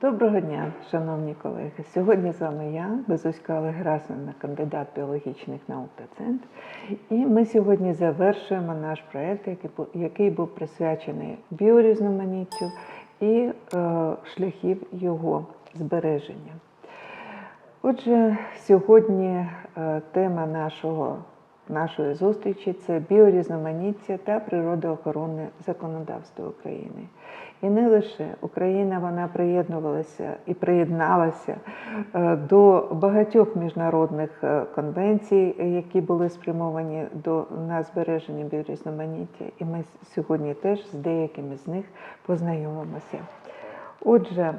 Доброго дня, шановні колеги. Сьогодні з вами я, Безуська Олег кандидат біологічних наук та центр. І ми сьогодні завершуємо наш проєкт, який був присвячений біорізноманіттю і е, шляхів його збереження. Отже, сьогодні е, тема нашого, нашої зустрічі це біорізноманіття та природоохоронне законодавство України. І не лише Україна вона приєднувалася і приєдналася е, до багатьох міжнародних е, конвенцій, які були спрямовані до на збереження біорізноманіття. І ми сьогодні теж з деякими з них познайомимося. Отже,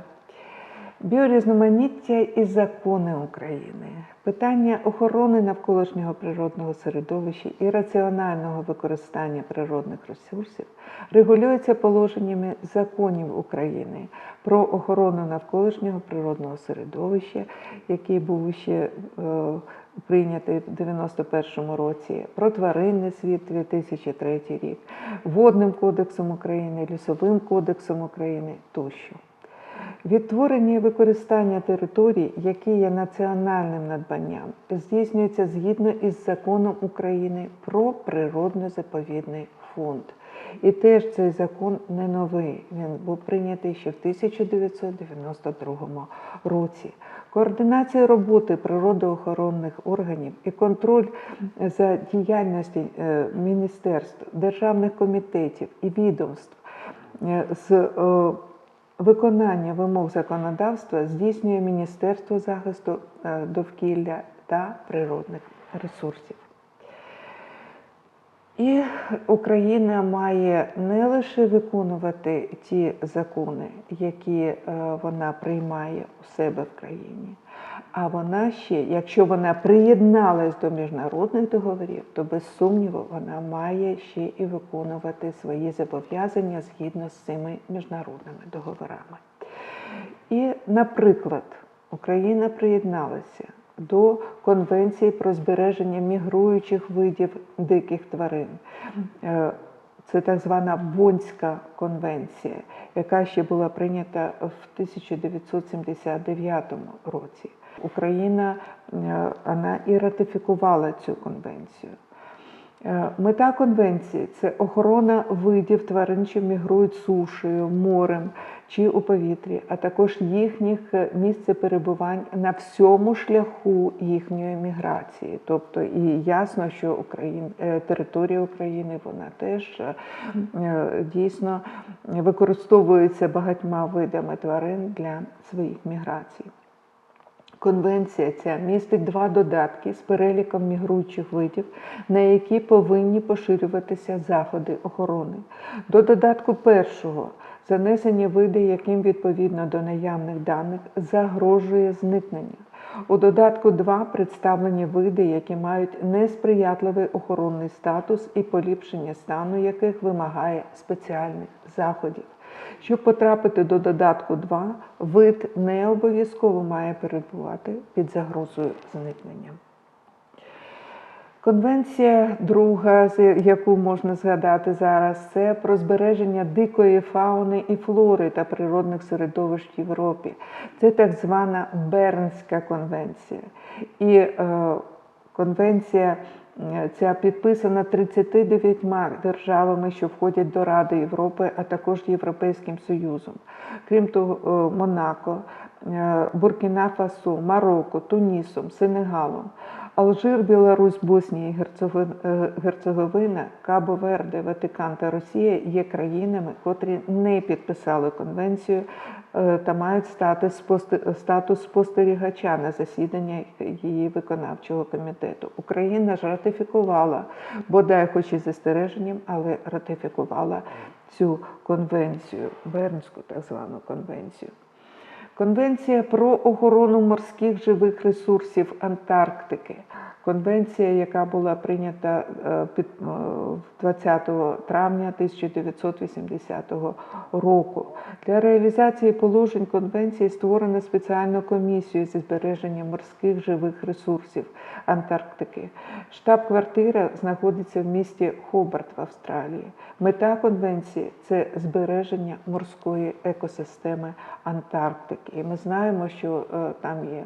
Біорізноманіття і закони України, питання охорони навколишнього природного середовища і раціонального використання природних ресурсів регулюються положеннями законів України про охорону навколишнього природного середовища, який був ще е, прийнятий в 91-му році, про тваринний світ 2003 рік, водним кодексом України, лісовим кодексом України тощо. Відтворення і використання територій, які є національним надбанням, здійснюється згідно із законом України про природно-заповідний фонд. І теж цей закон не новий. Він був прийнятий ще в 1992 році. Координація роботи природоохоронних органів і контроль за діяльністю е, міністерств, державних комітетів і відомств е, з е, Виконання вимог законодавства здійснює Міністерство захисту е, довкілля та природних ресурсів. І Україна має не лише виконувати ті закони, які е, вона приймає у себе в країні, а вона ще, якщо вона приєдналась до міжнародних договорів, то без сумніву вона має ще і виконувати свої зобов'язання згідно з цими міжнародними договорами. І, наприклад, Україна приєдналася до Конвенції про збереження мігруючих видів диких тварин. Це так звана Бонська конвенція, яка ще була прийнята в 1979 році. Україна е, вона і ратифікувала цю конвенцію. Е, Мета конвенції це охорона видів тварин, що мігрують сушею, морем чи у повітрі, а також їхніх е, місце перебувань на всьому шляху їхньої міграції. Тобто, і ясно, що Україн, е, територія України вона теж дійсно використовується багатьма видами тварин для своїх міграцій. Конвенція ця містить два додатки з переліком мігруючих видів, на які повинні поширюватися заходи охорони. До додатку першого занесені види, яким відповідно до наявних даних загрожує зникнення. У додатку 2 представлені види, які мають несприятливий охоронний статус і поліпшення стану яких вимагає спеціальних заходів. Щоб потрапити до додатку 2, вид не обов'язково має перебувати під загрозою зникнення. Конвенція друга, яку можна згадати зараз, це про збереження дикої фауни і флори та природних середовищ в Європі. Це так звана Бернська конвенція. І е, конвенція ця підписана 39 державами, що входять до Ради Європи, а також Європейським Союзом. Крім того, е, Монако, е, Буркіна Фасо, Марокко, Тунісом, Сенегалом. Алжир, Білорусь, Боснія і Герцеговина- е, Кабо Верде, Ватикан та Росія є країнами, котрі не підписали конвенцію е, та мають статус спосте- статус спостерігача на засіданнях її виконавчого комітету. Україна ж ратифікувала, бодай хоч і застереженням, але ратифікувала цю конвенцію, Бернську так звану конвенцію. Конвенція про охорону морських живих ресурсів Антарктики. Конвенція, яка була прийнята е, під, е, 20 травня 1980 року. Для реалізації положень конвенції створено спеціальну комісію зі збереження морських живих ресурсів Антарктики. Штаб-квартира знаходиться в місті Хобарт в Австралії. Мета конвенції це збереження морської екосистеми Антарктики. І ми знаємо, що е, там є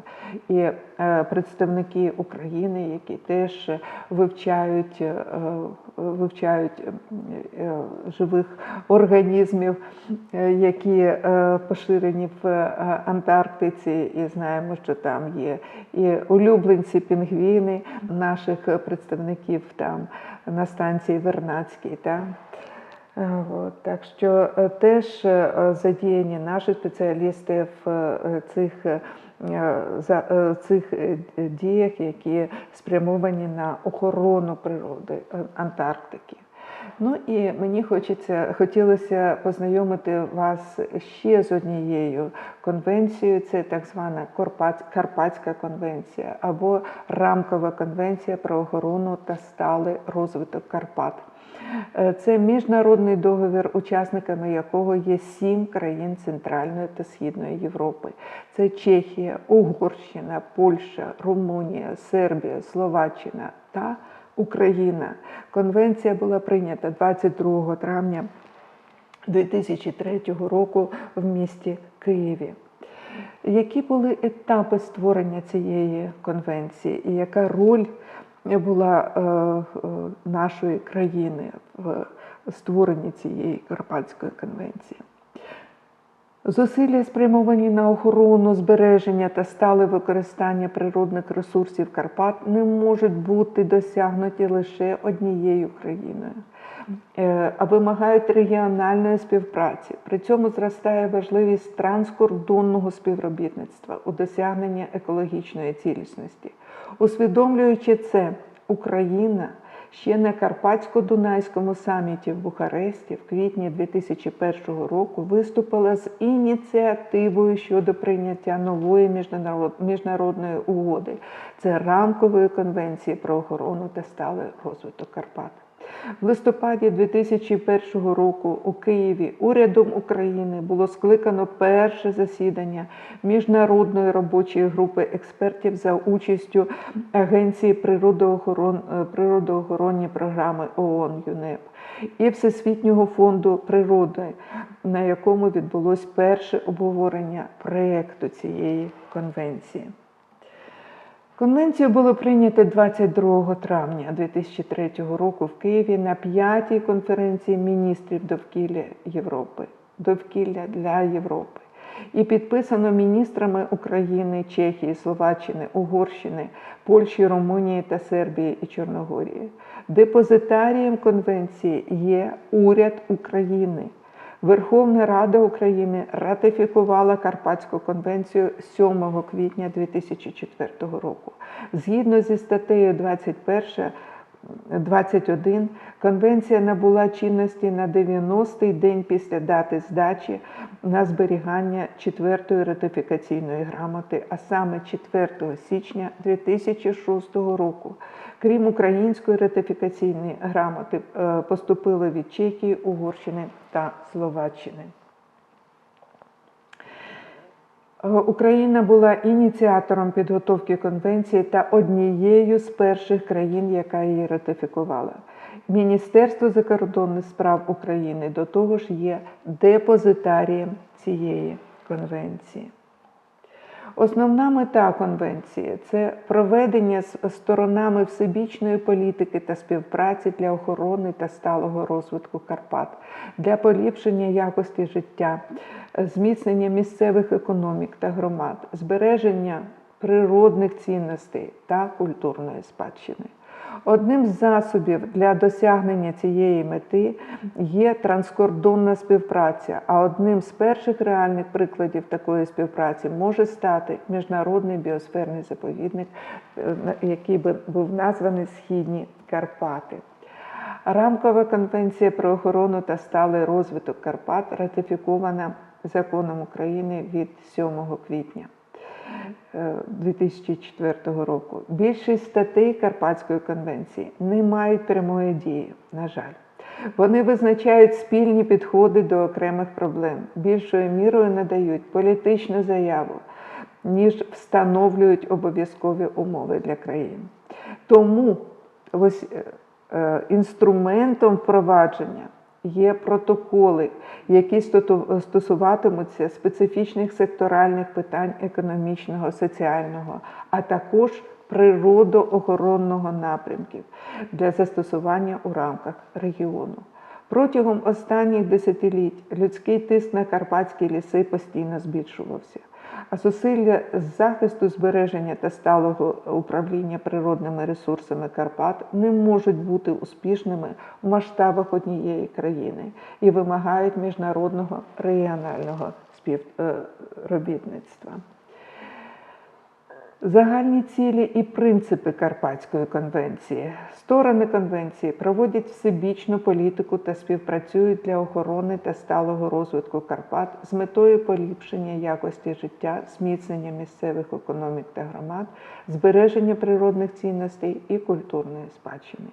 і е, представники України, які теж вивчають, е, вивчають е, живих організмів, е, які е, поширені в е, Антарктиці, і знаємо, що там є і улюбленці пінгвіни наших представників там на станції Вернадській. Та? Е, От, так що е, теж е, задіяні наші спеціалісти в е, цих, е, е, цих е, діях, які спрямовані на охорону природи е, Антарктики. Ну і мені хочеться, хотілося познайомити вас ще з однією конвенцією. Це так звана Карпат- Карпатська конвенція або Рамкова конвенція про охорону та сталий розвиток Карпат. Е, Це міжнародний договір, учасниками якого є сім країн Центральної та Східної Європи. Це Чехія, Угорщина, Польща, Румунія, Сербія, Словаччина та Україна. Конвенція була прийнята 22 травня 2003 року в місті Києві. Які були етапи створення цієї конвенції і яка роль була е, е, нашої країни в створенні цієї Карпатської конвенції? Зусилля спрямовані на охорону, збереження та стале використання природних ресурсів Карпат не можуть бути досягнуті лише однією країною, е, а вимагають регіональної співпраці. При цьому зростає важливість транскордонного співробітництва у досягненні екологічної цілісності. Усвідомлюючи це, Україна ще на Карпатсько-Дунайському саміті в Бухаресті в квітні 2001 року виступила з ініціативою щодо прийняття нової міжнародної угоди. Це рамкової конвенції про охорону та сталий розвиток Карпат. В листопаді 2001 року у Києві урядом України було скликано перше засідання міжнародної робочої групи експертів за участю Агенції природоохорон, е, природоохоронні програми ООН ЮНЕП і Всесвітнього фонду природи, на якому відбулось перше обговорення проєкту цієї конвенції. Конвенцію було прийнято 22 травня 2003 року в Києві на п'ятій конференції міністрів довкілля Європи. Довкілля для Європи. І підписано міністрами України, Чехії, Словаччини, Угорщини, Польщі, Румунії та Сербії і Чорногорії. Депозитарієм конвенції є уряд України. Верховна Рада України ратифікувала Карпатську конвенцію 7 квітня 2004 року. Згідно зі статтею 21 21 конвенція набула чинності на 90-й день після дати здачі на зберігання четвертої ратифікаційної грамоти, а саме 4 січня 2006 року. Крім української ратифікаційної грамоти, е, поступили від Чехії, Угорщини та Словаччини. Е, Україна була ініціатором підготовки конвенції та однією з перших країн, яка її ратифікувала. Міністерство закордонних справ України до того ж є депозитарієм цієї конвенції. Основна мета конвенції це проведення з сторонами всебічної політики та співпраці для охорони та сталого розвитку Карпат, для поліпшення якості життя, зміцнення місцевих економік та громад, збереження природних цінностей та культурної спадщини. Одним з засобів для досягнення цієї мети є транскордонна співпраця, а одним з перших реальних прикладів такої співпраці може стати міжнародний біосферний заповідник, е, який би був названий Східні Карпати. Рамкова конвенція про охорону та сталий розвиток Карпат ратифікована законом України від 7 квітня. Е, 2004 року. Більшість статей Карпатської конвенції не мають прямої дії, на жаль. Вони визначають спільні підходи до окремих проблем, більшою мірою надають політичну заяву, ніж встановлюють обов'язкові умови для країн. Тому ось е, е, інструментом впровадження є протоколи, які стосуватимуться специфічних секторальних питань економічного, соціального, а також природоохоронного напрямків для застосування у рамках регіону. Протягом останніх десятиліть людський тиск на карпатські ліси постійно збільшувався, а зусилля з захисту збереження та сталого управління природними ресурсами Карпат не можуть бути успішними в масштабах однієї країни і вимагають міжнародного регіонального співробітництва. Загальні цілі і принципи Карпатської конвенції. Сторони конвенції проводять всебічну політику та співпрацюють для охорони та сталого розвитку Карпат з метою поліпшення якості життя, зміцнення місцевих економік та громад, збереження природних цінностей і культурної спадщини.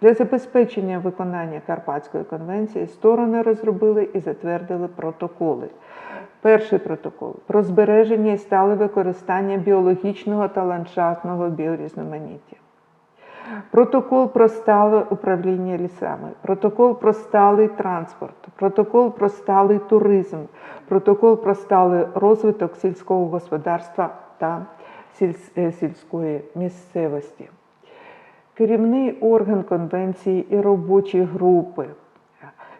Для забезпечення виконання Карпатської конвенції сторони розробили і затвердили протоколи. Перший протокол про збереження і стале використання біологічного та ландшафтного біорізноманіття. Протокол про стале управління лісами, протокол про сталий транспорт, протокол про сталий туризм, протокол про сталий розвиток сільського господарства та е, сільської місцевості. Керівний орган конвенції і робочі групи.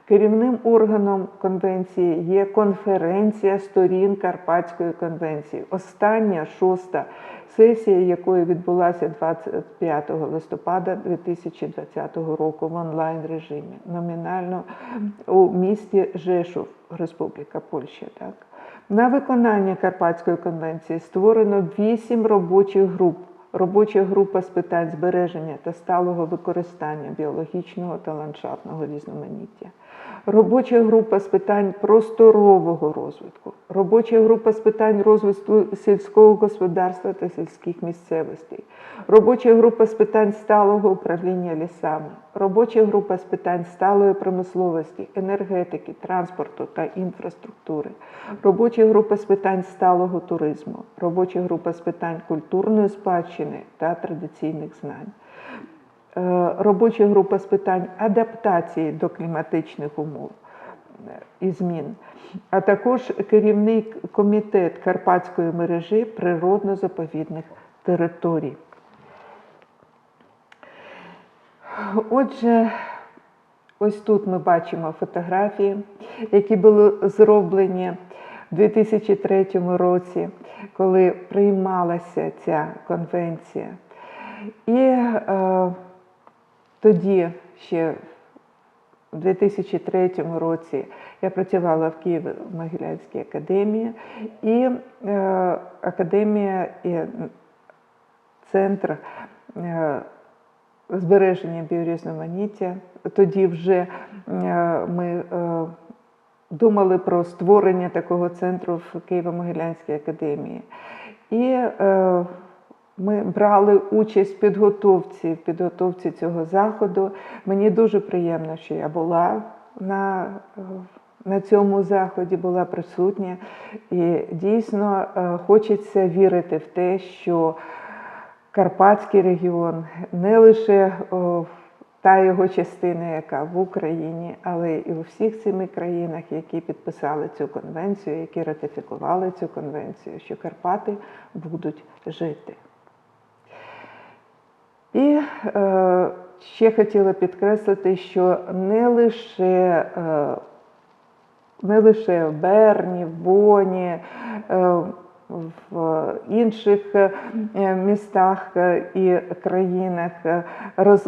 Керівним органом конвенції є конференція сторін Карпатської конвенції. Остання шоста сесія, якої відбулася 25 листопада 2020 року в онлайн режимі, номінально у місті Жешув, Республіка Польща. Так? На виконання Карпатської конвенції створено вісім робочих груп. Робоча група з питань збереження та сталого використання біологічного та ландшафтного різноманіття. Робоча група з питань просторового розвитку, робоча група з питань розвитку сільського господарства та сільських місцевостей, робоча група з питань сталого управління лісами, робоча група з питань сталої промисловості, енергетики, транспорту та інфраструктури, робоча група з питань сталого туризму, робоча група з питань культурної спадщини та традиційних знань. Е, робоча група з питань адаптації до кліматичних умов е, і змін, а також керівний комітет Карпатської мережі природно-заповідних територій. Отже, ось тут ми бачимо фотографії, які були зроблені в 2003 році, коли приймалася ця конвенція. І е, тоді ще у 2003 році я працювала в Києві в Могилянській академії, і е, академія і центр е, збереження біорізноманіття. Тоді вже е, ми е, думали про створення такого центру в Києво-Могилянській академії. І е, ми брали участь в підготовці, в підготовці цього заходу. Мені дуже приємно, що я була на, на цьому заході, була присутня. І дійсно е, хочеться вірити в те, що Карпатський регіон не лише та його частина, яка в Україні, але і у всіх семи країнах, які підписали цю конвенцію, які ратифікували цю конвенцію, що Карпати будуть жити. І е, ще хотіла підкреслити, що не лише, е, не лише в Берні, в Боні, е, в інших е, містах е, і країнах е, роз,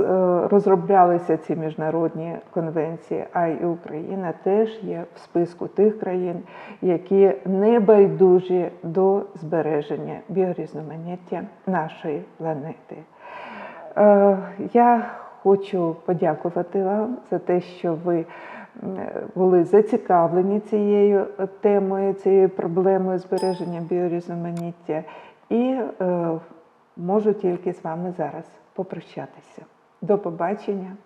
розроблялися ці міжнародні конвенції, а й Україна теж є в списку тих країн, які не байдужі до збереження біорізноманіття нашої планети. Е, Я хочу подякувати вам за те, що ви були зацікавлені цією темою, цією проблемою збереження біорізноманіття, і е, можу тільки з вами зараз попрощатися. До побачення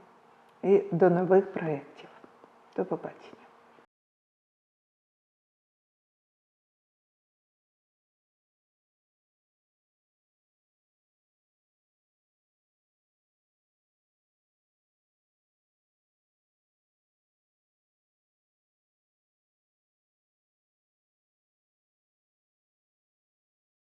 і до нових проєктів. До побачення.